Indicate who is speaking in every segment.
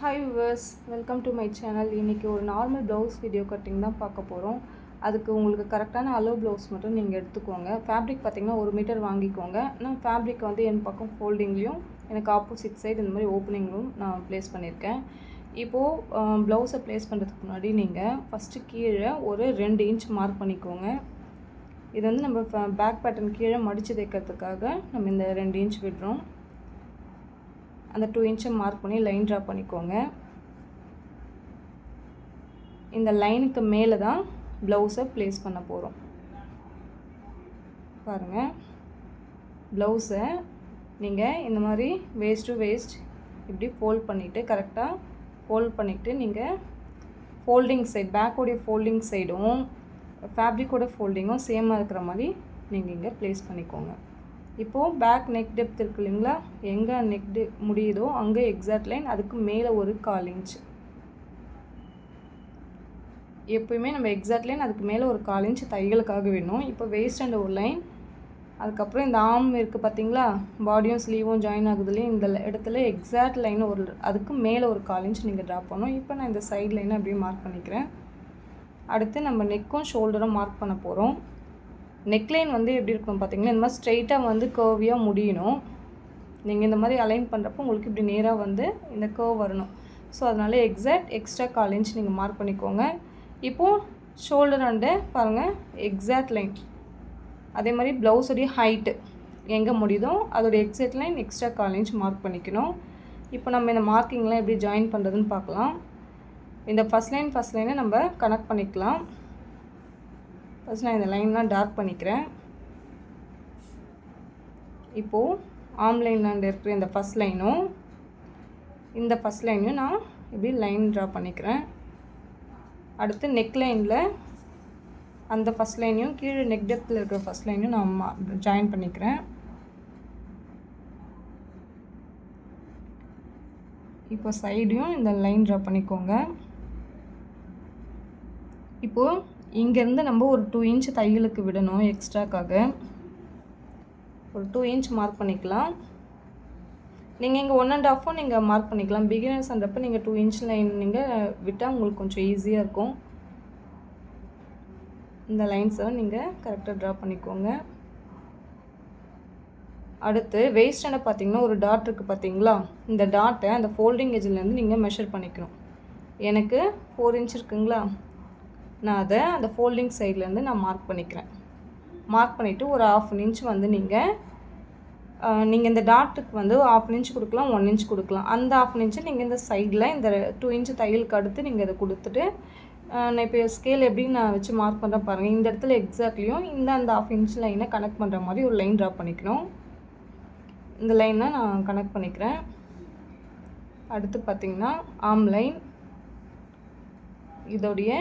Speaker 1: Hi viewers welcome to my channel இன்றைக்கி ஒரு normal blouse video cutting தான் பார்க்க போகிறோம் அதுக்கு உங்களுக்கு கரெக்டான அளவு ப்ளவுஸ் மட்டும் நீங்கள் எடுத்துக்கோங்க. ஃபேப்ரிக் பார்த்திங்கன்னா ஒரு மீட்டர் வாங்கிக்கோங்க. நான் ஃபேப்ரிக் வந்து என் பக்கம் ஃபோல்டிங்லேயும் எனக்கு ஆப்போசிட் சைடு இந்த மாதிரி ஓப்பனிங்லும் நான் ப்ளேஸ் பண்ணியிருக்கேன். இப்போது ப்ளவுஸை ப்ளேஸ் பண்ணுறதுக்கு முன்னாடி நீங்கள் ஃபஸ்ட்டு கீழே ஒரு ரெண்டு இன்ச் மார்க் பண்ணிக்கோங்க. இது வந்து நம்ம பேக் பேட்டர்ன் கீழே மடித்து தைக்கிறதுக்காக நம்ம இந்த ரெண்டு இன்ச் விடுறோம். அந்த டூ இன்ச்சை மார்க் பண்ணி லைன் ட்ரா பண்ணிக்கோங்க. இந்த லைனுக்கு மேலே தான் ப்ளவுஸை ப்ளேஸ் பண்ண போகிறோம் பாருங்கள் ப்ளவுஸை நீங்கள் இந்த மாதிரி வேஸ்ட் டு வேஸ்ட் இப்படி ஃபோல்ட் பண்ணிவிட்டு கரெக்டாக ஃபோல்ட் பண்ணிவிட்டு நீங்கள் ஃபோல்டிங் சைட் பேக்கோடைய ஃபோல்டிங் சைடும் ஃபேப்ரிக்கோட ஃபோல்டிங்கும் சேமாக இருக்கிற மாதிரி நீங்கள் இங்கே ப்ளேஸ் பண்ணிக்கோங்க. இப்போது பேக் நெக் டெப்த் இருக்கு இல்லைங்களா? எங்கே நெக் டெ முடியுதோ அங்கே எக்ஸாக்ட் லைன் அதுக்கு மேலே ஒரு கால் இன்ச் எப்போயுமே நம்ம எக்ஸாக்ட் லைன் அதுக்கு மேலே ஒரு கால் இன்ச் தைகளுக்காக வேணும். இப்போ வேஸ்ட் அண்ட் ஒரு லைன் அதுக்கப்புறம் இந்த ஆம் இருக்குது பார்த்தீங்களா பாடியும் ஸ்லீவும் ஜாயின் ஆகுதுலேயும் இந்த இடத்துல எக்ஸாக்ட் லைன் ஒரு அதுக்கு மேலே ஒரு கால் இன்ச் நீங்கள் ட்ரா பண்ணணும். இப்போ நான் இந்த சைட் லைனை அப்படியே மார்க் பண்ணிக்கிறேன். அடுத்து நம்ம நெக்கும் ஷோல்டரும் மார்க் பண்ண போகிறோம் நெக்லைன் வந்து எப்படி இருக்கும் பார்த்தீங்கன்னா இந்த மாதிரி ஸ்ட்ரைட்டாக வந்து கர்வியாக முடியணும். நீங்கள் இந்த மாதிரி அலைன் பண்ணுறப்போ உங்களுக்கு இப்படி நேராக வந்து இந்த கர்வ் வரணும். ஸோ அதனால் எக்ஸாக்ட் எக்ஸ்ட்ரா கால் இன்ச் நீங்கள் மார்க் பண்ணிக்கோங்க. இப்போது ஷோல்டர் அண்டு பாருங்கள் எக்ஸாக்ட் லைன் அதே மாதிரி ப்ளவுஸுடைய ஹைட்டு எங்கே முடியுதோ அதோடைய எக்ஸாக்ட் லைன் எக்ஸ்ட்ரா கால் இன்ச் மார்க் பண்ணிக்கணும். இப்போ நம்ம இந்த மார்க்கிங்லாம் எப்படி ஜாயின் பண்ணுறதுன்னு பார்க்கலாம். இந்த ஃபஸ்ட் லைன் ஃபஸ்ட் லைனை நம்ம கனெக்ட் பண்ணிக்கலாம். ஃபஸ்ட் நான் இந்த லைன்லாம் டார்க் பண்ணிக்கிறேன். இப்போது ஆம் இருக்கிற இந்த ஃபஸ்ட் லைனும் இந்த ஃபஸ்ட் லைனையும் நான் இப்படி லைன் ட்ரா பண்ணிக்கிறேன். அடுத்து நெக் லைனில் அந்த ஃபஸ்ட் லைனையும் கீழே நெக் டெப்த்தில் இருக்கிற ஃபஸ்ட் லைனையும் நான் ஜாயின் பண்ணிக்கிறேன். இப்போ சைடையும் இந்த லைன் ட்ரா பண்ணிக்கோங்க. இப்போது இங்கேருந்து நம்ம ஒரு டூ இன்ச் தையலுக்கு விடணும் எக்ஸ்ட்ராக்காக ஒரு டூ இன்ச் மார்க் பண்ணிக்கலாம். நீங்கள் இங்கே ஒன் அண்ட் ஆஃபும் நீங்கள் மார்க் பண்ணிக்கலாம். பிகினர்ஸ்ன்றப்ப நீங்கள் டூ இன்ச் லைன் நீங்கள் விட்டால் உங்களுக்கு கொஞ்சம் ஈஸியாக இருக்கும். இந்த லைன்ஸை நீங்கள் கரெக்டாக ட்ரா பண்ணிக்கோங்க. அடுத்து வேஸ்டான பார்த்தீங்கன்னா ஒரு டாட் இருக்குது பார்த்தீங்களா? இந்த டாட்டை அந்த ஃபோல்டிங் எஜ்லேருந்து நீங்கள் மெஷர் பண்ணிக்கணும். எனக்கு ஃபோர் இன்ச் இருக்குங்களா? நான் அதை அந்த ஃபோல்டிங் சைட்லேருந்து நான் மார்க் பண்ணிக்கிறேன். மார்க் பண்ணிவிட்டு ஒரு ஆஃப் இன்ச் வந்து நீங்கள் நீங்கள் இந்த டாட்டுக்கு வந்து ஆஃப் இன்ச் கொடுக்கலாம் ஒன் இன்ச் கொடுக்கலாம். அந்த ஆஃப் இன்ச்சு நீங்கள் இந்த சைடில் இந்த டூ இன்ச் தையலுக்கு அடுத்து நீங்கள் இதை கொடுத்துட்டு நான் இப்போ ஸ்கேல் எப்படி நான் வச்சு மார்க் பண்ணுறேன் பாருங்கள் இந்த இடத்துல எக்ஸாக்ட்லியும் இந்த அந்த ஆஃப் இன்ச் லைனை கனெக்ட் பண்ணுற மாதிரி ஒரு லைன் ட்ரா பண்ணிக்கணும். இந்த லைனை நான் கனெக்ட் பண்ணிக்கிறேன். அடுத்து பார்த்திங்கன்னா ஆம் லைன் இதோடைய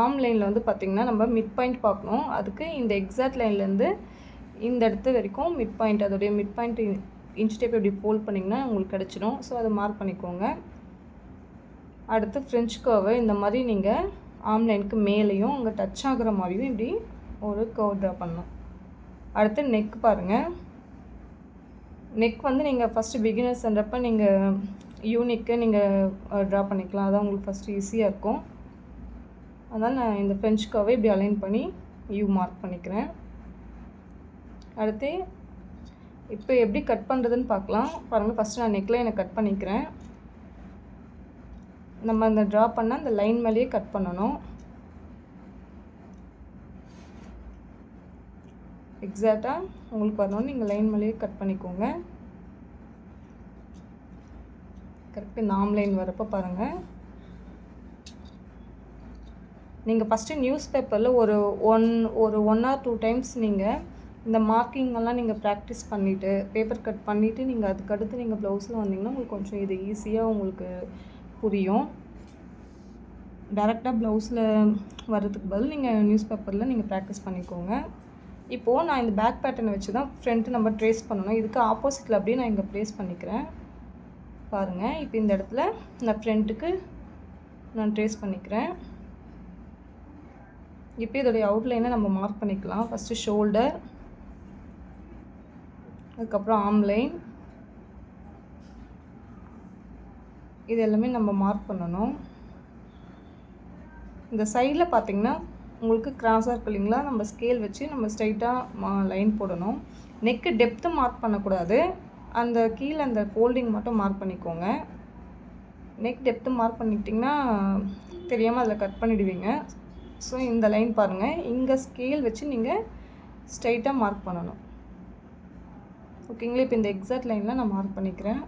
Speaker 1: ஆம் லைனில் வந்து பார்த்திங்கன்னா நம்ம மிட் பாயிண்ட் பார்க்கணும். அதுக்கு இந்த எக்ஸாக்ட் லைன்லேருந்து இந்த இடத்து வரைக்கும் மிட் பாயிண்ட் அதோடைய மிட் பாயிண்ட் இன்ச் டேப் எப்படி ஃபோல்ட் பண்ணிங்கன்னா உங்களுக்கு கிடச்சிடும். ஸோ அதை மார்க் பண்ணிக்கோங்க. அடுத்து ஃப்ரெஞ்ச் கர்வை இந்த மாதிரி நீங்கள் ஆம் லைனுக்கு மேலேயும் அங்கே டச் ஆகுற மாதிரியும் இப்படி ஒரு கர்வ் ட்ரா பண்ணணும். அடுத்து நெக் பாருங்கள் நெக் வந்து நீங்கள் ஃபஸ்ட்டு பிகினர்ஸ்ன்றப்ப நீங்கள் யூனிக்கு நீங்கள் ட்ரா பண்ணிக்கலாம். அதான் உங்களுக்கு ஃபஸ்ட்டு ஈஸியாக இருக்கும். அதனால் நான் இந்த ஃப்ரெஞ்ச் கர்வை இப்படி அலைன் பண்ணி யூ மார்க் பண்ணிக்கிறேன். அடுத்து இப்போ எப்படி கட் பண்ணுறதுன்னு பார்க்கலாம். பாருங்கள் ஃபஸ்ட்டு நான் நெக்லைனை கட் பண்ணிக்கிறேன். நம்ம அந்த ட்ரா பண்ணால் அந்த லைன் மேலேயே கட் பண்ணணும். எக்ஸாக்டாக உங்களுக்கு வரணும்னு நீங்கள் லைன் மேலேயே கட் பண்ணிக்கோங்க. கரெக்டாக நாம் லைன் வரப்போ பாருங்கள் நீங்கள் ஃபஸ்ட்டு நியூஸ் பேப்பரில் ஒரு ஒன் ஒரு ஒன் ஆர் டூ டைம்ஸ் நீங்கள் இந்த மார்க்கிங்கெல்லாம் நீங்கள் ப்ராக்டிஸ் பண்ணிவிட்டு பேப்பர் கட் பண்ணிவிட்டு நீங்கள் அதுக்கடுத்து நீங்கள் ப்ளவுஸில் வந்தீங்கன்னா உங்களுக்கு கொஞ்சம் இது ஈஸியாக உங்களுக்கு புரியும். டேரெக்டாக ப்ளவுஸில் வர்றதுக்கு பதில் நீங்கள் நியூஸ் பேப்பரில் நீங்கள் ப்ராக்டிஸ் பண்ணிக்கோங்க. இப்போது நான் இந்த பேக் பேட்டர்னை வச்சு தான் ஃப்ரண்ட்டு நம்ம ட்ரேஸ் பண்ணணும். இதுக்கு ஆப்போசிட்டில் அப்படியே நான் இங்கே ப்ளேஸ் பண்ணிக்கிறேன். பாருங்கள் இப்போ இந்த இடத்துல நான் ஃப்ரண்ட்டுக்கு நான் ட்ரேஸ் பண்ணிக்கிறேன். இப்போ இதோடைய அவுட்லைனை நம்ம மார்க் பண்ணிக்கலாம். ஃபஸ்ட்டு ஷோல்டர் அதுக்கப்புறம் ஆம்லைன் இது எல்லாமே நம்ம மார்க் பண்ணணும். இந்த சைடில் பார்த்திங்கன்னா உங்களுக்கு கிராஸாக இருக்கு இல்லைங்களா? நம்ம ஸ்கேல் வச்சு நம்ம ஸ்ட்ரைட்டாக லைன் போடணும். நெக்கு டெப்த்து மார்க் பண்ணக்கூடாது. அந்த கீழே அந்த ஃபோல்டிங் மட்டும் மார்க் பண்ணிக்கோங்க. நெக் டெப்த்து மார்க் பண்ணிக்கிட்டிங்கன்னா தெரியாமல் அதில் கட் பண்ணிவிடுவீங்க ஸோ இந்த லைன் பாருங்கள் இங்கே ஸ்கேல் வச்சு நீங்கள் ஸ்ட்ரைட்டாக மார்க் பண்ணணும். ஓகேங்களா இப்போ இந்த எக்ஸாக்ட் லைனில் நான் மார்க் பண்ணிக்கிறேன்.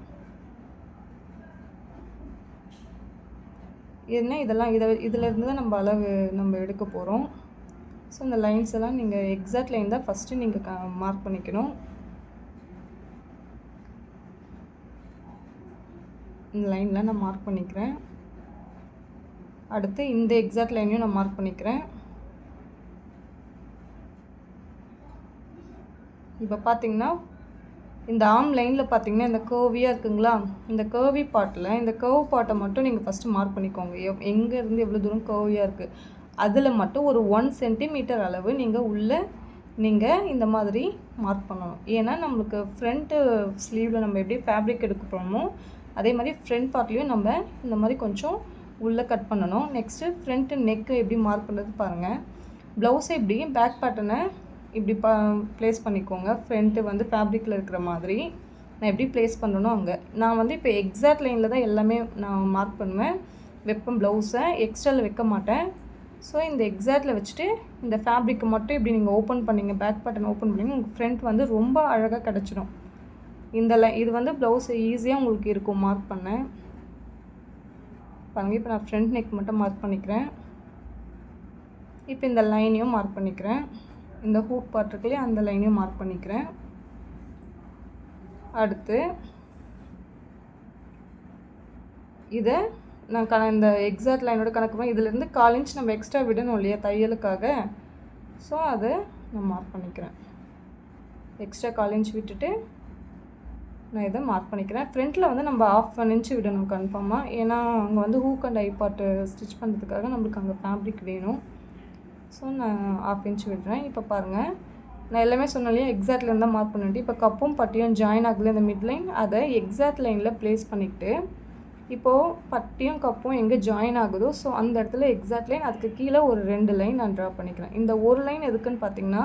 Speaker 1: என்ன? இதெல்லாம் இதை இதிலேருந்து தான் நம்ம அளவு நம்ம எடுக்க போகிறோம் ஸோ இந்த லைன்ஸ் எல்லாம் நீங்கள் எக்ஸாக்ட் லைன் தான் ஃபஸ்ட்டு நீங்கள் க மார்க் பண்ணிக்கணும். இந்த லைனில் நான் மார்க் பண்ணிக்கிறேன். அடுத்து இந்த எக்ஸாக்ட் லைனையும் நான் மார்க் பண்ணிக்கிறேன். இப்போ பார்த்தீங்கன்னா இந்த ஆம் லைனில் பார்த்தீங்கன்னா இந்த கர்வியாக இருக்குங்களா? இந்த கேர்வி பாட்டில் இந்த கர்வ் பாட்டை மட்டும் நீங்கள் ஃபஸ்ட்டு மார்க் பண்ணிக்கோங்க. எவ் எங்கேருந்து எவ்வளோ தூரம் கர்வியாக இருக்குது அதில் மட்டும் ஒரு ஒன் சென்டிமீட்டர் அளவு நீங்கள் உள்ளே நீங்கள் இந்த மாதிரி மார்க் பண்ணணும். ஏன்னா நம்மளுக்கு ஃப்ரண்ட்டு ஸ்லீவில் நம்ம எப்படி ஃபேப்ரிக் எடுக்க போகிறோமோ அதே மாதிரி ஃப்ரண்ட் பார்ட்லேயும் நம்ம இந்த மாதிரி கொஞ்சம் உள்ளே கட் பண்ணணும். நெக்ஸ்ட்டு ஃப்ரண்ட்டு நெக்கு எப்படி மார்க் பண்ணுறது பாருங்கள் ப்ளவுஸை எப்படி பேக் பேட்டர்னை இப்படி ப ப்ளேஸ் பண்ணிக்கோங்க. ஃப்ரண்ட்டு வந்து ஃபேப்ரிக்கில் இருக்கிற மாதிரி நான் எப்படி ப்ளேஸ் பண்ணணும் அங்கே. நான் வந்து இப்போ எக்ஸாக்ட் லைனில் தான் எல்லாமே நான் மார்க் பண்ணுவேன். வைப்பேன் ப்ளவுஸை எக்ஸ்ட்ராவில் வைக்க மாட்டேன். ஸோ இந்த எக்ஸாக்டில் வச்சுட்டு இந்த ஃபேப்ரிக்கை மட்டும் இப்படி நீங்கள் ஓப்பன் பண்ணிங்க. பேக் பட்டன் ஓப்பன் பண்ணிங்க. உங்கள் ஃப்ரண்ட் வந்து ரொம்ப அழகாக கிடச்சிடும். இந்த லை இது வந்து ப்ளவுஸ் ஈஸியாக உங்களுக்கு இருக்கும். மார்க் பண்ண. பாருங்கள் இப்போ நான் ஃப்ரண்ட் நெக் மட்டும் மார்க் பண்ணிக்கிறேன். இப்போ இந்த லைனையும் மார்க் பண்ணிக்கிறேன். இந்த ஹூக் பார்ட் இருக்குல்லையே அந்த லைனையும் மார்க் பண்ணிக்கிறேன். அடுத்து இதை நான் க இந்த எக்ஸாக்ட் லைனோட கணக்கு பண்ணி இதிலேருந்து கால் இன்ச் நம்ம எக்ஸ்ட்ரா விடணும் இல்லையா தையலுக்காக. ஸோ அதை நான் மார்க் பண்ணிக்கிறேன். எக்ஸ்ட்ரா கால் இன்ச் விட்டுட்டு நான் இதை மார்க் பண்ணிக்கிறேன். ஃப்ரண்ட்டில் வந்து நம்ம ஆஃப் ஒன் இன்ச் விடணும் கன்ஃபார்மாக ஏன்னா அங்கே வந்து ஹூக் அண்ட் ஐ பாட்டு ஸ்டிச் பண்ணுறதுக்காக நம்மளுக்கு அங்கே ஃபேப்ரிக் வேணும். ஸோ நான் ஆஃப் இன்ச் விடுறேன். இப்போ பாருங்கள் நான் எல்லாமே சொன்னாலே எக்ஸாக்ட் லைன் தான் மார்க் பண்ணிட்டு இப்போ கப்பும் பட்டியும் ஜாயின் ஆகல இந்த மிட் லைன் அதை எக்ஸாக்ட் லைனில் ப்ளேஸ் பண்ணிவிட்டு இப்போது பட்டியும் கப்பும் எங்கே ஜாயின் ஆகுதோ ஸோ அந்த இடத்துல எக்ஸாக்ட் லைன் அதுக்கு கீழே ஒரு ரெண்டு லைன் நான் ட்ரா பண்ணிக்கிறேன். இந்த ஒரு லைன் எதுக்குன்னு பார்த்தீங்கன்னா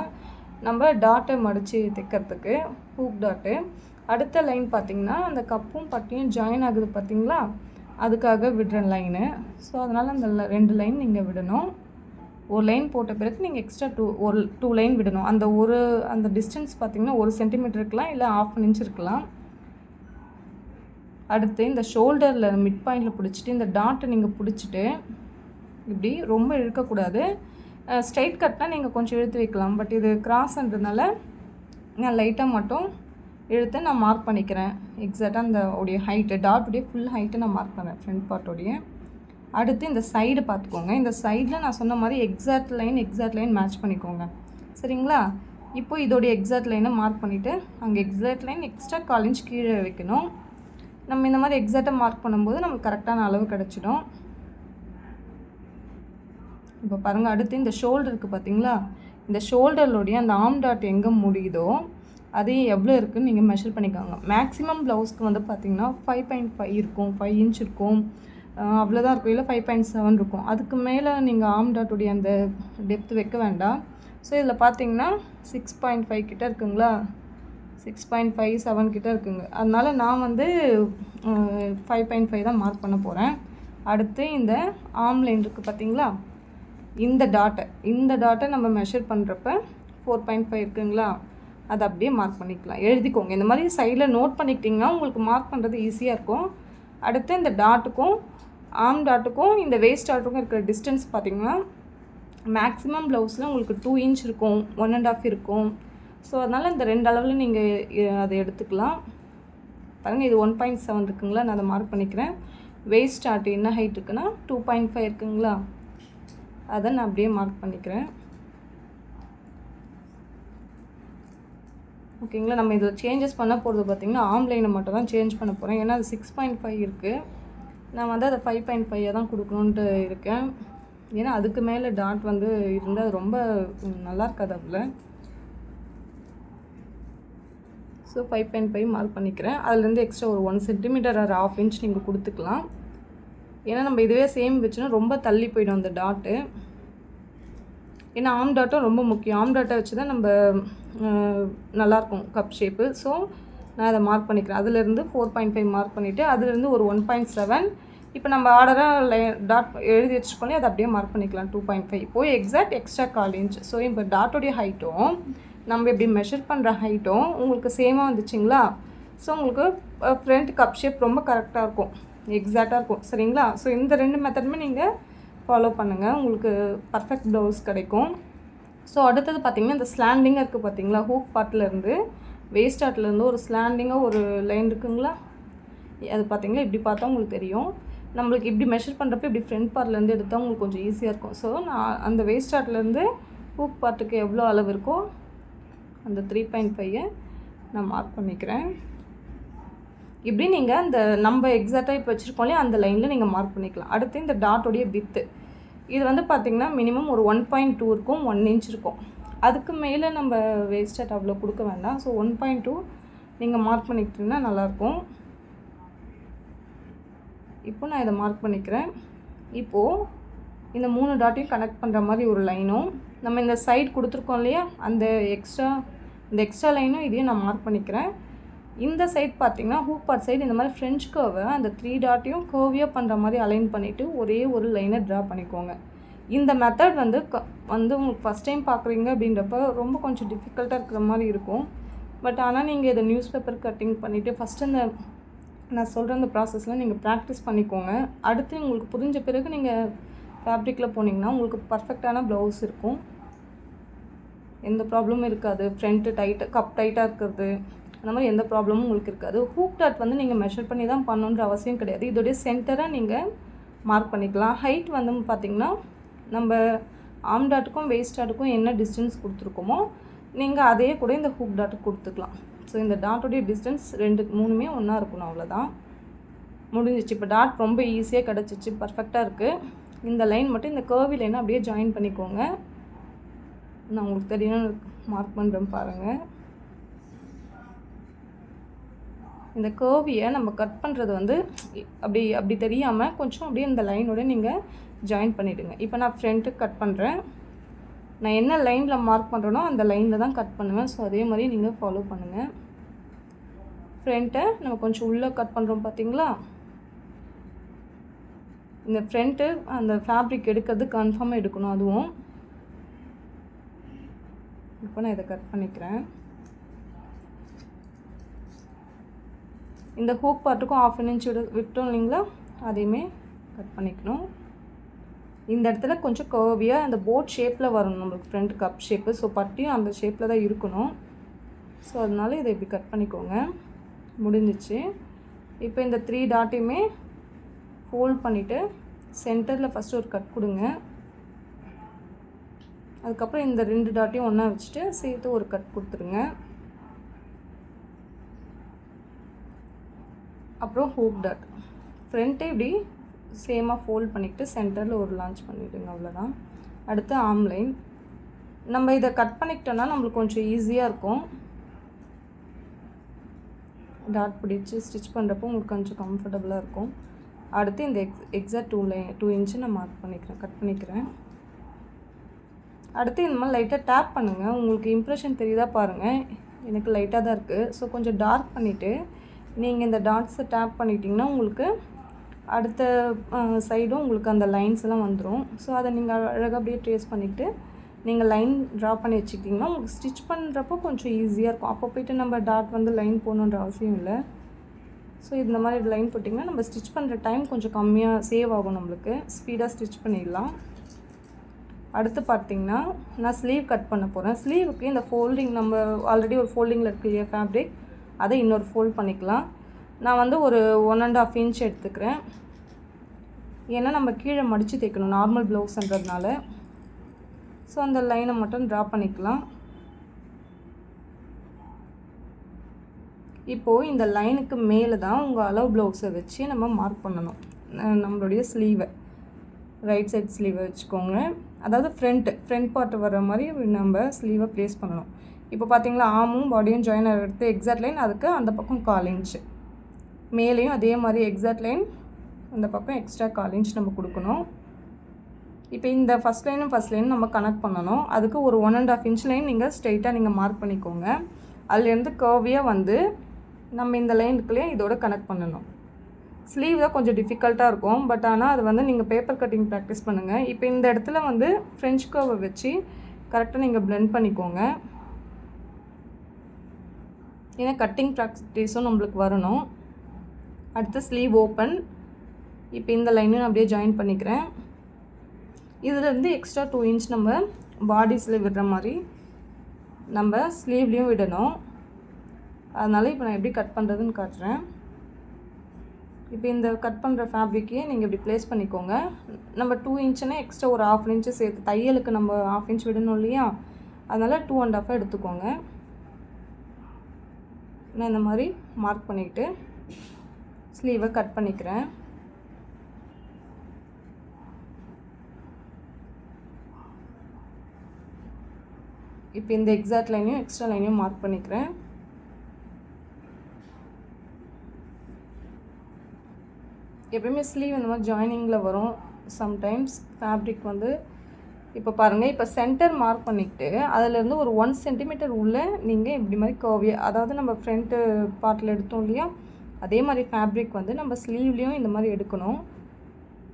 Speaker 1: நம்ம டாட்டை மடித்து தைக்கிறதுக்கு ஹூக் டாட்டு அடுத்த லைன் பார்த்திங்கன்னா அந்த கப்பும் பட்டியும் ஜாயின் ஆகுது பார்த்திங்களா? அதுக்காக விடுற லைனு ஸோ அதனால் அந்த ரெண்டு லைன் நீங்கள் விடணும். ஒரு லைன் போட்ட பிறகு நீங்கள் எக்ஸ்ட்ரா டூ ஒரு டூ லைன் விடணும். அந்த ஒரு அந்த டிஸ்டன்ஸ் பார்த்திங்கன்னா ஒரு சென்டிமீட்டர் இருக்கலாம் இல்லை ஆஃப் அன் இன்ச் இருக்கலாம். அடுத்து இந்த ஷோல்டரில் மிட் பாயிண்டில் பிடிச்சிட்டு இந்த டாட்டை நீங்கள் பிடிச்சிட்டு இப்படி ரொம்ப இழுக்கக்கூடாது. ஸ்ட்ரைட் கட்னால் நீங்கள் கொஞ்சம் இழுத்து வைக்கலாம். பட் இது கிராஸ்ன்றதுனால நான் லைட்டாக மட்டும் இழுத்து நான் மார்க் பண்ணிக்கிறேன். எக்ஸாக்டாக அந்த உடைய ஹைட்டு டாட்டுடைய ஃபுல் ஹைட்டை நான் மார்க் பண்ணுறேன் ஃப்ரண்ட் பார்ட்டோடைய அடுத்து இந்த சைடு பார்த்துக்கோங்க. இந்த சைடில் நான் சொன்ன மாதிரி exact line exact line match பண்ணிக்கோங்க. சரிங்களா? இப்போ இதோடைய எக்ஸாக்ட் லைனை மார்க் பண்ணிவிட்டு அங்கே எக்ஸாக்ட் லைன் எக்ஸ்ட்ரா கால் இன்ச் கீழே வைக்கணும். நம்ம இந்த மாதிரி எக்ஸாக்டாக மார்க் பண்ணும்போது நமக்கு கரெக்டான அளவு கிடச்சிடும். இப்போ பாருங்கள் அடுத்து இந்த ஷோல்டருக்கு பார்த்தீங்களா இந்த ஷோல்டருடைய அந்த ஆம் டாட் எங்கே முடியுதோ அது எவ்வளோ இருக்குதுன்னு நீங்கள் மெஷர் பண்ணிக்கோங்க. மேக்ஸிமம் ப்ளவுஸ்க்கு வந்து பார்த்திங்கன்னா ஃபைவ் பாயிண்ட் ஃபைவ் இருக்கும் ஃபைவ் இன்ச் இருக்கும். அவ்வளோதான் இருக்கும். இல்லை ஃபைவ் பாயிண்ட் செவன் இருக்கும். அதுக்கு மேலே நீங்கள் ஆம் டாட்டுடைய அந்த டெப்த் வைக்க வேண்டாம். ஸோ இதில் பார்த்தீங்கன்னா சிக்ஸ் பாயிண்ட் ஃபைவ் கிட்ட இருக்குங்களா? சிக்ஸ் பாயிண்ட் ஃபைவ் செவன் கிட்ட இருக்குங்க. அதனால் நான் வந்து ஃபைவ் பாயிண்ட் ஃபைவ் தான் மார்க் பண்ண போகிறேன் அடுத்து இந்த ஆம்லைன் இருக்குது பார்த்தீங்களா இந்த டாட்டை இந்த டாட்டை நம்ம மெஷர் பண்ணுறப்ப ஃபோர் பாயிண்ட் ஃபைவ் இருக்குங்களா? அதை அப்படியே மார்க் பண்ணிக்கலாம். எழுதிக்கோங்க. இந்த மாதிரி சைடில் நோட் பண்ணிக்கிட்டிங்கன்னா உங்களுக்கு மார்க் பண்ணுறது ஈஸியாக இருக்கும். அடுத்து இந்த டாட்டுக்கும் ஆம் டாட்டுக்கும் இந்த வேஸ்ட் டாட்டுக்கும் இருக்கிற டிஸ்டன்ஸ் பார்த்திங்கன்னா மேக்ஸிமம் ப்ளவுஸில் உங்களுக்கு டூ இன்ச் இருக்கும் ஒன் அண்ட் ஆஃப் இருக்கும். ஸோ அதனால் இந்த ரெண்டு அளவில் நீங்கள் அதை எடுத்துக்கலாம். பாருங்கள் இது ஒன் பாயிண்ட் செவன் இருக்குங்களா? நான் அதை மார்க் பண்ணிக்கிறேன். வேஸ்ட் டாட் என்ன ஹைட் இருக்குன்னா டூ பாயிண்ட் ஃபைவ் இருக்குங்களா? அதை நான் அப்படியே மார்க் பண்ணிக்கிறேன். ஓகேங்களா நம்ம இதில் சேஞ்சஸ் பண்ண போகிறது பார்த்திங்கன்னா ஆம்லைனை மட்டும் தான் சேஞ்ச் பண்ண போகிறேன் ஏன்னா அது சிக்ஸ் பாயிண்ட் ஃபைவ் இருக்குது நான் வந்து அதை ஃபைவ் பாயிண்ட் ஃபைவாக தான் கொடுக்கணுன்ட்டு இருக்கேன். ஏன்னா அதுக்கு மேலே டாட் வந்து இருந்தால் ரொம்ப நல்லா இருக்காது அதில். So five point five mark பண்ணிக்கிறேன். அதுலேருந்து எக்ஸ்ட்ரா ஒரு one centimetre or half inch நீங்கள் கொடுத்துக்கலாம். ஏன்னா நம்ம இதுவே சேம் வச்சுன்னா ரொம்ப தள்ளி போயிடும் அந்த டாட்டு ஏன்னா ஆம் டாட்டும் ரொம்ப முக்கியம். ஆம் டாட்டை வச்சு தான் நம்ம நல்லாயிருக்கும் கப் ஷேப்பு ஸோ நான் அதை மார்க் பண்ணிக்கிறேன். அதுலேருந்து ஃபோர் பாயிண்ட் ஃபைவ் மார்க் பண்ணிவிட்டு அதுலேருந்து ஒரு ஒன் பாயிண்ட் செவன் இப்போ நம்ம ஆர்டராக லை டாட் எழுதி வச்சுக்கோனே அதை அப்படியே மார்க் பண்ணிக்கலாம். டூ பாயிண்ட் ஃபைவ் போய் எக்ஸாக்ட் எக்ஸ்ட்ரா கால் இன்ச் ஸோ இப்போ டாட்டோடைய ஹைட்டும் நம்ம இப்படி மெஷர் பண்ணுற ஹைட்டும் உங்களுக்கு சேமாக வந்துச்சுங்களா? ஸோ உங்களுக்கு ஃப்ரண்ட் கப் ஷேப் ரொம்ப கரெக்டாக இருக்கும். எக்ஸாக்டாக இருக்கும். சரிங்களா? ஸோ இந்த ரெண்டு மெத்தடுமே நீங்கள் ஃபாலோ பண்ணுங்கள் உங்களுக்கு பர்ஃபெக்ட் ப்ளவுஸ் கிடைக்கும். ஸோ அடுத்தது பார்த்திங்கன்னா இந்த ஸ்லாண்டிங்காக இருக்குது பார்த்தீங்களா ஹூக் பார்ட்லேருந்து வேஸ்ட் ஆர்ட்லேருந்து ஒரு ஸ்லாண்டிங்காக ஒரு லைன் இருக்குங்களா? அது பார்த்தீங்களா இப்படி பார்த்தா உங்களுக்கு தெரியும். நம்மளுக்கு இப்படி மெஷர் பண்ணுறப்ப இப்படி ஃப்ரண்ட் பார்ட்லேருந்து எடுத்தால் உங்களுக்கு கொஞ்சம் ஈஸியாக இருக்கும். ஸோ நான் அந்த வேஸ்ட் ஆர்ட்லேருந்து ஹூக் பார்ட்டுக்கு எவ்வளோ அளவு இருக்கோ அந்த த்ரீ பாயிண்ட் ஃபைவை நான் மார்க் பண்ணிக்கிறேன். இப்படி நீங்கள் அந்த நம்ம எக்ஸாக்டாக இப்போ வச்சுருக்கோம் இல்லையா அந்த லைனில் நீங்கள் மார்க் பண்ணிக்கலாம். அடுத்து இந்த டாட்டோடைய வித்து இது வந்து பார்த்திங்கன்னா மினிமம் ஒரு ஒன் பாயிண்ட் டூ இருக்கும் ஒன் இன்ச் இருக்கும். அதுக்கு மேலே நம்ம வேஸ்டட் அவ்வளோ கொடுக்க வேண்டாம். ஸோ ஒன் பாயிண்ட் டூ நீங்கள் மார்க் பண்ணிக்கிட்டீங்கன்னா நல்லாயிருக்கும். இப்போ நான் இதை மார்க் பண்ணிக்கிறேன். இப்போது இந்த மூணு டாட்டையும் கனெக்ட் பண்ணுற மாதிரி ஒரு லைனும் நம்ம இந்த சைடு கொடுத்துருக்கோம் இல்லையா அந்த எக்ஸ்ட்ரா இந்த எக்ஸ்ட்ரா லைனும் இதையும் நான் மார்க் பண்ணிக்கிறேன். இந்த சைட் பார்த்தீங்கன்னா ஹூக் பார்ட் சைடு இந்த மாதிரி ஃப்ரெஞ்ச் கர்வை அந்த த்ரீ டாட்டையும் கர்வியாக பண்ணுற மாதிரி அலைன் பண்ணிவிட்டு ஒரே ஒரு லைனை ட்ரா பண்ணிக்கோங்க. இந்த மெத்தட் வந்து க வந்து உங்களுக்கு ஃபஸ்ட் டைம் பார்க்குறீங்க அப்படின்றப்ப ரொம்ப கொஞ்சம் டிஃபிகல்ட்டாக இருக்கிற மாதிரி இருக்கும். பட் ஆனால் நீங்கள் இதை நியூஸ் பேப்பர் கட்டிங் பண்ணிவிட்டு ஃபஸ்ட்டு இந்த நான் சொல்கிற அந்த ப்ராசஸில் நீங்கள் ப்ராக்டிஸ் பண்ணிக்கோங்க. அடுத்து உங்களுக்கு புரிஞ்ச பிறகு நீங்கள் ஃபேப்ரிக்கில் போனீங்கன்னா உங்களுக்கு பர்ஃபெக்டான ப்ளவுஸ் இருக்கும். எந்த ப்ராப்ளமும் இருக்காது. ஃப்ரண்ட்டு டைட்டு கப் டைட்டாக இருக்கிறது. அந்த மாதிரி எந்த ப்ராப்ளமும் உங்களுக்கு இருக்காது. ஹூக் டாட் வந்து நீங்கள் மெஷர் பண்ணி தான் பண்ணணுன்ற அவசியம் கிடையாது. இதோடைய சென்டராக நீங்கள் மார்க் பண்ணிக்கலாம். ஹைட் வந்து பார்த்திங்கன்னா நம்ம ஆம் டாட்டுக்கும் வேஸ்ட் டாட்டுக்கும் என்ன டிஸ்டன்ஸ் கொடுத்துருக்கோமோ நீங்கள் அதே கூட இந்த ஹூக் டாட்டுக்கு கொடுத்துக்கலாம். ஸோ இந்த டாட்டோடைய டிஸ்டன்ஸ் ரெண்டு மூணுமே ஒன்றா இருக்கணும் அவ்வளோதான் முடிஞ்சிச்சு. இப்போ டாட் ரொம்ப ஈஸியாக கிடச்சிச்சு. பர்ஃபெக்டாக இருக்குது இந்த லைன் மட்டும் இந்த கர்வி லைனை அப்படியே ஜாயின் பண்ணிக்கோங்க. நான் உங்களுக்கு தெரியும் மார்க் பண்ணுறேன் பாருங்கள் இந்த கேர்வியை நம்ம கட் பண்ணுறது வந்து அப்படி அப்படி தெரியாமல் கொஞ்சம் அப்படியே இந்த லைனோட நீங்கள் ஜாயின் பண்ணிவிடுங்க இப்போ நான் ஃப்ரண்ட்டுக்கு கட் பண்ணுறேன் நான் என்ன லைனில் மார்க் பண்ணுறேனோ அந்த லைனில் தான் கட் பண்ணுவேன். ஸோ அதே மாதிரி நீங்கள் ஃபாலோ பண்ணுங்கள் ஃப்ரண்ட்டை நம்ம கொஞ்சம் உள்ளே கட் பண்ணுறோம் பார்த்தீங்களா இந்த ஃப்ரண்ட்டு அந்த ஃபேப்ரிக் எடுக்கிறது கன்ஃபார்மாக எடுக்கணும் அதுவும். இப்போ நான் இதை கட் பண்ணிக்கிறேன். இந்த ஹூக் பார்ட்டுக்கும் ஆஃப் அன் இன்ச் விட விட்டோம் இல்லைங்களா? அதையுமே கட் பண்ணிக்கணும். இந்த இடத்துல கொஞ்சம் கர்வியாக அந்த போட் ஷேப்பில் வரணும். நம்மளுக்கு ஃப்ரண்ட் கப் ஷேப்பு ஸோ பட்டியும் அந்த ஷேப்பில் தான் இருக்கணும். ஸோ அதனால இதை இப்படி கட் பண்ணிக்கோங்க. முடிஞ்சிச்சு. இப்போ இந்த த்ரீ டாட்டையுமே ஃபோல்ட் பண்ணிவிட்டு சென்டரில் ஃபஸ்ட்டு ஒரு கட் கொடுங்க. அதுக்கப்புறம் இந்த ரெண்டு டாட்டையும் ஒன்றா வச்சுட்டு சேர்த்து ஒரு கட் கொடுத்துருங்க. அப்புறம் ஹூக் டாட் ஃப்ரண்ட்டே இப்படி சேமாக ஃபோல்ட் பண்ணிக்கிட்டு சென்டரில் ஒரு லான்ச் பண்ணிவிடுங்க அவ்வளோதான் அடுத்து ஆம்லைன் நம்ம இதை கட் பண்ணிக்கிட்டோன்னா நம்மளுக்கு கொஞ்சம் ஈஸியாக இருக்கும். டாட் பிடிச்சி ஸ்டிச் பண்ணுறப்போ உங்களுக்கு கொஞ்சம் கம்ஃபர்டபுளாக இருக்கும். அடுத்து இந்த ex exact two line two inch நான் மார்க் பண்ணிக்கிறேன் கட் பண்ணிக்கிறேன். அடுத்து இந்த மாதிரி லைட்டாக டேப் பண்ணுங்கள் உங்களுக்கு இம்ப்ரெஷன் தெரியுதா பாருங்கள் எனக்கு லைட்டாக தான் இருக்குது ஸோ கொஞ்சம் டார்க் பண்ணிவிட்டு நீங்கள் இந்த டாட்ஸை டேப் பண்ணிட்டீங்கன்னா உங்களுக்கு அடுத்த சைடும் உங்களுக்கு அந்த லைன்ஸ் எல்லாம் வந்துடும் ஸோ அதை நீங்கள் அழகாக அப்படியே ட்ரேஸ் பண்ணிவிட்டு நீங்கள் லைன் ட்ரா பண்ணி வச்சுக்கிட்டிங்கன்னா உங்களுக்கு ஸ்டிச் பண்ணுறப்போ கொஞ்சம் ஈஸியாக இருக்கும். அப்போ போயிட்டு நம்ம டாட் வந்து லைன் போகணுன்ற அவசியம் இல்லை. ஸோ இந்த மாதிரி லைன் போட்டிங்கன்னா நம்ம ஸ்டிச் பண்ணுற டைம் கொஞ்சம் கம்மியாக சேவ் ஆகும் நம்மளுக்கு. ஸ்பீடாக ஸ்டிச் பண்ணிடலாம். அடுத்து பார்த்தீங்கன்னா நான் ஸ்லீவ் கட் பண்ண போகிறேன் ஸ்லீவுக்கு இந்த ஃபோல்டிங் நம்ம ஆல்ரெடி ஒரு ஃபோல்டிங்கில் இருக்கு இல்லையா ஃபேப்ரிக்? அதை இன்னொரு ஃபோல்ட் பண்ணிக்கலாம். நான் வந்து ஒரு ஒன் அண்ட் ஆஃப் இன்ச் எடுத்துக்கிறேன். ஏன்னா நம்ம கீழே மடித்து தைக்கணும் நார்மல் ப்ளவுஸ்ன்றதுனால ஸோ அந்த லைனை மட்டும் ட்ரா பண்ணிக்கலாம். இப்போது இந்த லைனுக்கு மேலே தான் உங்கள் அளவு ப்ளவுஸை வச்சு நம்ம மார்க் பண்ணணும். நம்மளுடைய ஸ்லீவை ரைட் சைட் ஸ்லீவை வச்சுக்கோங்க. அதாவது ஃப்ரண்ட்டு ஃப்ரண்ட் பார்ட் வர்ற மாதிரி நம்ம ஸ்லீவை ப்ளேஸ் பண்ணணும். இப்போ பார்த்தீங்களா ஆமும் பாடியும் ஜாயின் எடுத்து எக்ஸாக்ட் லைன் அதுக்கு அந்த பக்கம் கால் மேலேயும் அதே மாதிரி எக்ஸாக்ட் லைன் அந்த பக்கம் எக்ஸ்ட்ரா கால் இன்ச் நம்ம கொடுக்கணும். இப்போ இந்த ஃபஸ்ட் லைனும் ஃபஸ்ட் லைனும் நம்ம கனெக்ட் பண்ணணும். அதுக்கு ஒரு one and half inch line நீங்கள் ஸ்ட்ரெயிட்டாக நீங்கள் மார்க் பண்ணிக்கோங்க. அதுலேருந்து கர்வியாக வந்து நம்ம இந்த லைனுக்குள்ளேயே இதோட கனெக்ட் பண்ணணும். ஸ்லீவ் தான் கொஞ்சம் டிஃபிகல்ட்டாக இருக்கும். பட் ஆனால் அது வந்து நீங்கள் பேப்பர் கட்டிங் ப்ராக்டிஸ் பண்ணுங்கள் இப்போ இந்த இடத்துல வந்து ஃப்ரெஞ்ச் கர்வை வச்சு கரெக்டாக நீங்கள் ப்ளெண்ட் பண்ணிக்கோங்க. ஏன்னா கட்டிங் ப்ராக்டிஸும் நம்மளுக்கு வரணும். அடுத்து ஸ்லீவ் ஓப்பன் இப்போ இந்த லைனையும் அப்படியே ஜாயின் பண்ணிக்கிறேன். இதுலேருந்து எக்ஸ்ட்ரா டூ இன்ச் நம்ம பாடிஸில் விடுற மாதிரி நம்ம ஸ்லீவ்லேயும் விடணும். அதனால் இப்போ நான் எப்படி கட் பண்ணுறதுன்னு காட்டுறேன். இப்போ இந்த கட் பண்ணுற ஃபேப்ரிக்கையே நீங்கள் இப்படி ப்ளேஸ் பண்ணிக்கோங்க. நம்ம டூ இன்ச்சுன்னா எக்ஸ்ட்ரா ஒரு ஆஃப் இன்ச்சு சேர்த்து தையலுக்கு நம்ம ஆஃப் இன்ச் விடணும் இல்லையா? அதனால் டூ அண்ட் ஹாஃபாக எடுத்துக்கோங்க. நான் இந்த மாதிரி மார்க் பண்ணிக்கிட்டு ஸ்லீவை கட் பண்ணிக்கிறேன். இப்போ இந்த எக்ஸாக்ட் லைனையும் எக்ஸ்ட்ரா லைனையும் மார்க் பண்ணிக்கிறேன். எப்பயுமே ஸ்லீவ் இந்த மாதிரி ஜாயினிங்கில் வரும். சம்டைம்ஸ் ஃபேப்ரிக் வந்து இப்போ பாருங்கள் இப்போ சென்டர் மார்க் பண்ணிக்கிட்டு அதுலேருந்து ஒரு ஒன் சென்டிமீட்டர் உள்ளே நீங்கள் இப்படி மாதிரி கோவிய அதாவது நம்ம ஃப்ரண்ட்டு பார்ட்டில் எடுத்தோம் இல்லையா? அதே மாதிரி ஃபேப்ரிக் வந்து நம்ம ஸ்லீவ்லேயும் இந்த மாதிரி எடுக்கணும்.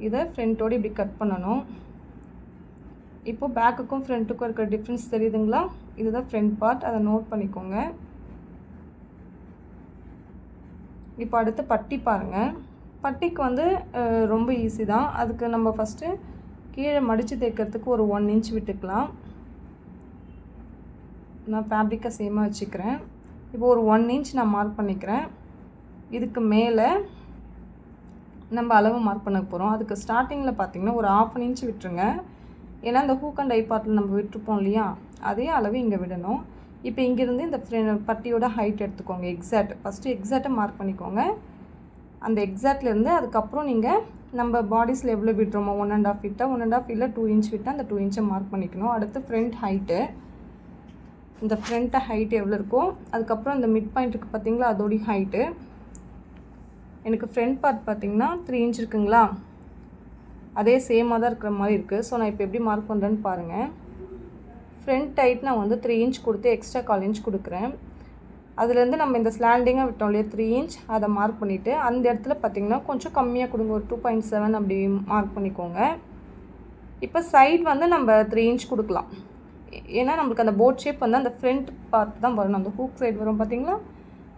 Speaker 1: இதை ஃப்ரண்ட்டோடு இப்படி கட் பண்ணணும். இப்போ பேக்குக்கும் ஃப்ரண்ட்டுக்கும் இருக்கிற டிஃப்ரென்ஸ் தெரியுதுங்களா? இதுதான் ஃப்ரண்ட் பார்ட் அதை நோட் பண்ணிக்கோங்க. இப்போ அடுத்து பட்டி பாருங்கள் பட்டிக்கு வந்து ரொம்ப ஈஸி தான். அதுக்கு நம்ம ஃபஸ்ட்டு கீழே மடித்து தைக்கிறதுக்கு ஒரு ஒன் இன்ச் விட்டுக்கலாம். நான் ஃபேப்ரிக்கை சேமாக வச்சுக்கிறேன். இப்போ ஒரு ஒன் இன்ச் நான் மார்க் பண்ணிக்கிறேன். இதுக்கு மேலே நம்ம அளவு மார்க் பண்ண போகிறோம் அதுக்கு ஸ்டார்டிங்கில் பார்த்தீங்கன்னா ஒரு ஆஃப் அன் இன்ச் விட்டுருங்க. ஏன்னா இந்த ஹூக் அண்ட் ஐ பார்ட்டில் நம்ம விட்டுருப்போம் இல்லையா? அதே அளவு இங்கே விடணும். இப்போ இங்கேருந்து இந்த ஃப்ரெ- பட்டியோட ஹைட் எடுத்துக்கோங்க. எக்ஸாக்ட் ஃபஸ்ட்டு எக்ஸாக்டாக மார்க் பண்ணிக்கோங்க. அந்த எக்ஸாக்ட்லேருந்து அதுக்கப்புறம் நீங்கள் நம்ம பாடிஸில் எவ்வளோ விட்டுறோமோ ஒன் அண்ட் ஆஃப் விட்டால் ஒன் அண்ட் ஆஃப் இல்லை டூ இன்ச் விட்டால் அந்த டூ இன்ச்சை மார்க் பண்ணிக்கணும். அடுத்து ஃப்ரண்ட் ஹைட்டு இந்த ஃப்ரண்ட்டு ஹைட் எவ்வளோ இருக்கோ அதுக்கப்புறம் இந்த மிட் பாயிண்ட் இருக்குது பார்த்தீங்களா அதோடைய ஹைட்டு எனக்கு ஃப்ரண்ட் பார்ட் பார்த்தீங்கன்னா த்ரீ இன்ச் இருக்குங்களா? அதே சேமாக தான் இருக்கிற மாதிரி இருக்குது ஸோ நான் இப்போ எப்படி மார்க் பண்ணுறேன்னு பாருங்கள் ஃப்ரண்ட் ஹைட் நான் வந்து த்ரீ இன்ச் கொடுத்து எக்ஸ்ட்ரா கால் இன்ச் கொடுக்குறேன். அதுலேருந்து நம்ம இந்த ஸ்லாண்டிங்காக விட்டோம் இல்லையா த்ரீ இன்ச் அதை மார்க் பண்ணிவிட்டு அந்த இடத்துல பார்த்தீங்கன்னா கொஞ்சம் கம்மியாக கொடுங்க ஒரு டூ பாயிண்ட் செவன் அப்படி மார்க் பண்ணிக்கோங்க. இப்போ சைடு வந்து நம்ம த்ரீ இன்ச் கொடுக்கலாம். ஏன்னா நம்மளுக்கு அந்த போட் ஷேப் வந்து அந்த ஃப்ரண்ட் பார்ட் தான் வரணும். அந்த ஹூக் சைடு வரும் பார்த்தீங்களா?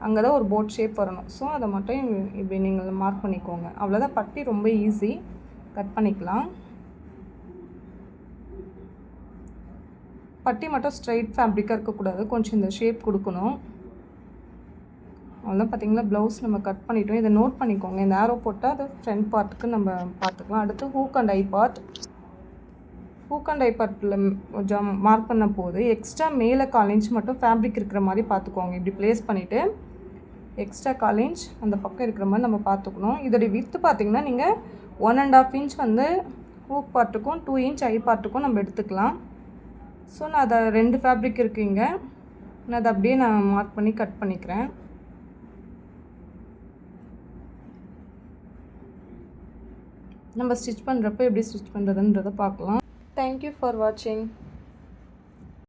Speaker 1: அங்கே தான் ஒரு போட் ஷேப் வரணும். ஸோ அதை மட்டும் இப்படி நீங்கள் மார்க் பண்ணிக்கோங்க. அவ்வளோதான் பட்டி ரொம்ப ஈஸி கட் பண்ணிக்கலாம். பட்டி மட்டும் ஸ்ட்ரைட் ஃபேப்ரிக்காக இருக்கக்கூடாது. கொஞ்சம் இந்த ஷேப் கொடுக்கணும். அவ்வளோதான் பார்த்தீங்களா? ப்ளவுஸ் நம்ம கட் பண்ணிட்டோம். இதை நோட் பண்ணிக்கோங்க. இந்த ஆரோ போட்டால் அது ஃப்ரண்ட் பார்ட்டுக்கு நம்ம பார்த்துக்கலாம். அடுத்து hook and eye part hook and eye பார்ட்டில் கொஞ்சம் மார்க் பண்ண போது எக்ஸ்ட்ரா மேலே கால் இன்ச் மட்டும் ஃபேப்ரிக் இருக்கிற மாதிரி பார்த்துக்கோங்க. இப்படி ப்ளேஸ் பண்ணிவிட்டு எக்ஸ்ட்ரா கால் இன்ச் அந்த பக்கம் இருக்கிற மாதிரி நம்ம பார்த்துக்கணும். இதோடைய வித்து பார்த்தீங்கன்னா நீங்கள் ஒன் அண்ட் ஆஃப் இன்ச் வந்து ஹூக் பார்ட்டுக்கும் டூ இன்ச் ஐ பார்ட்டுக்கும் நம்ம எடுத்துக்கலாம். ஸோ நான் அதை ரெண்டு ஃபேப்ரிக் இருக்குங்க நான் அதை அப்படியே நான் மார்க் பண்ணி கட் பண்ணிக்கிறேன். நம்ம ஸ்டிச் பண்ணுறப்ப எப்படி ஸ்டிச் பண்ணுறதுன்றதை பார்க்கலாம். தேங்க்யூ ஃபார் வாட்சிங்